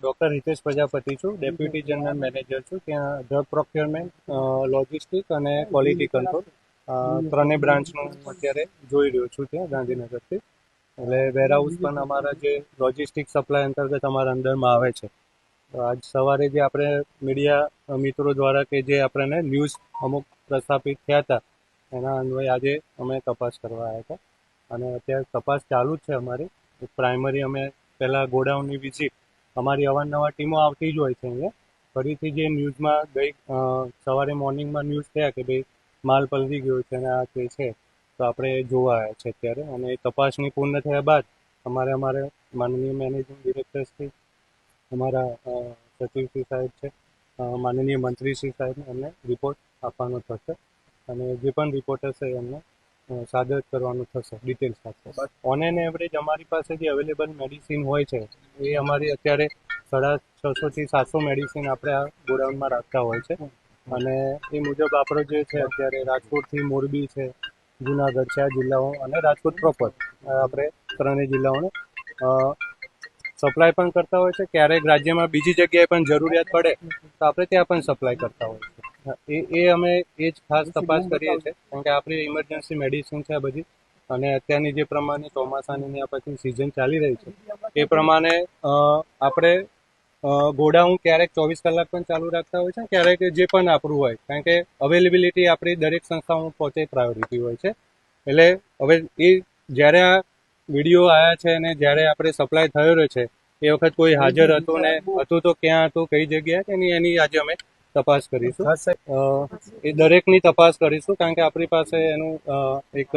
Doctor Hitesh Prajapati છું, deputy general manager છું, ત્યાં ડ્રગ પ્રોક્યોરમેન્ટ લોજિસ્ટિક અને ક્વોલિટી કંટ્રોલ ત્રણેય બ્રાન્ચનું અત્યારે જોઈ રહ્યો છું ત્યાં ગાંધીનગરથી. એટલે વેરહાઉસ પણ અમારા જે લોજિસ્ટિક સપ્લાય અંતર્ગત અમારા અંદરમાં આવે છે. આજ સવારે જે આપણે મીડિયા મિત્રો દ્વારા કે જે આપણને ન્યૂઝ અમુક પ્રસ્થાપિત થયા હતા, એના અન્વયે આજે અમે તપાસ કરવા આવ્યા હતા. અને અત્યારે તપાસ ચાલુ જ છે અમારી. પ્રાઇમરી અમે પહેલાં ગોડાઉનની વિઝિટ અમારી અવારનવાર ટીમો આવતી જ હોય છે અહીંયા. ફરીથી જે ન્યૂઝમાં ગઈ સવારે મોર્નિંગમાં ન્યૂઝ થયા કે ભાઈ માલ પલળી ગયો છે અને આ તે છે, તો આપણે જોવા આવ્યા છે અત્યારે. અને તપાસણી પૂર્ણ થયા બાદ અમારે અમારે માનનીય મેનેજિંગ ડિરેક્ટર શ્રી, અમારા સચિવશ્રી સાહેબ છે માનનીય મંત્રીશ્રી સાહેબને એમને રિપોર્ટ આપવાનો થશે. અને જે પણ રિપોર્ટ હશે એમને સાદર કરવાનું થશે ડિટેલ્સ સાથે ઓન એન એવરેજ અમારી પાસે જે અવેલેબલ મેડિસિન હોય છે. એ અમારી અત્યારે સાડા છસોથી સાતસો મેડિસિન આપણે આ ગોડાઉનમાં રાખતા હોય છે. અને એ મુજબ આપણો જે છે, અત્યારે રાજકોટથી મોરબી છે, જુનાગઢ છે, આ જિલ્લાઓ અને રાજકોટ પ્રોપર આપણે ત્રણેય જિલ્લાઓને સપ્લાય પણ કરતા હોય છે. ક્યારેક રાજ્યમાં બીજી જગ્યાએ પણ જરૂરિયાત પડે, તો આપણે ત્યાં પણ સપ્લાય કરતા હોય છે. એ એ અમે એ જ ખાસ તપાસ કરીએ છીએ કારણ કે આપણી ઇમરજન્સી મેડિસિન છે બધી અને અત્યારની જે પ્રમાણે ચોમાસાની આ પછી સિઝન ચાલી રહી છે એ પ્રમાણે આપણે ગોડાઉન ક્યારેક ચોવીસ કલાક પણ ચાલુ રાખતા હોય છે ક્યારેક જે પણ આપણું હોય કારણ કે અવેલેબિલિટી આપણી દરેક સંસ્થાઓમાં પહોંચે પ્રાયોરિટી હોય છે એટલે હવે એ જ્યારે આ વીડિયો આવ્યા છે અને જ્યારે આપણે સપ્લાય થયો રહ્યો છે એ વખત કોઈ હાજર હતું ને હતું તો ક્યાં હતું કઈ જગ્યાએ એની એની આજે અમે તપાસ કરીશું. એ દરેકની તપાસ કરીશું કારણ કે આપણી પાસે એનું એક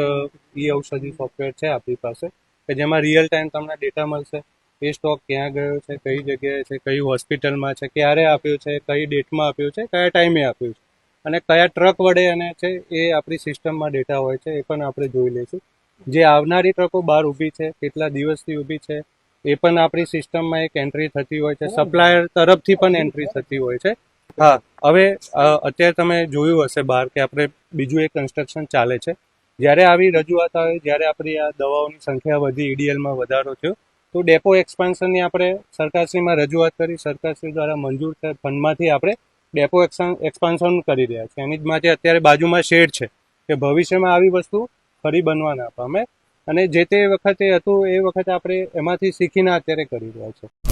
ઈ ઔષધિ સોફ્ટવેર છે આપણી પાસે કે જેમાં રિયલ ટાઈમ તમને ડેટા મળશે એ સ્ટોક ક્યાં ગયો છે કઈ જગ્યાએ છે કઈ હોસ્પિટલમાં છે ક્યારે આપ્યો છે કઈ ડેટમાં આપ્યો છે કયા ટાઈમે આપ્યું છે. અને કયા ટ્રક વડે અને છે એ આપણી સિસ્ટમમાં ડેટા હોય છે એ પણ આપણે જોઈ લઈશું. જે આવનારી ટ્રકો બહાર ઊભી છે કેટલા દિવસથી ઊભી છે એ પણ આપણી સિસ્ટમમાં એક એન્ટ્રી થતી હોય છે સપ્લાયર તરફથી પણ એન્ટ્રી થતી હોય છે. હા, હવે અત્યારે તમે જોયું હશે બહાર કે આપણે બીજું એક કન્સ્ટ્રક્શન ચાલે છે. જ્યારે આવી રજૂઆત આવે, જ્યારે આપણી આ દવાઓની સંખ્યા વધી ઈડીએલમાં વધારો થયો, તો ડેપો એક્સપાન્શનની આપણે સરકારશ્રીમાં રજૂઆત કરી, સરકારશ્રી દ્વારા મંજૂર થયા ફંડમાંથી આપણે ડેપો એક્સપાન્શન કરી રહ્યા છીએ. એની જ માટે અત્યારે બાજુમાં શેડ છે કે ભવિષ્યમાં આવી વસ્તુ ફરી બનવા ના પામે અને જે તે વખતે હતું, એ વખતે આપણે એમાંથી શીખીને અત્યારે કરી રહ્યા છીએ.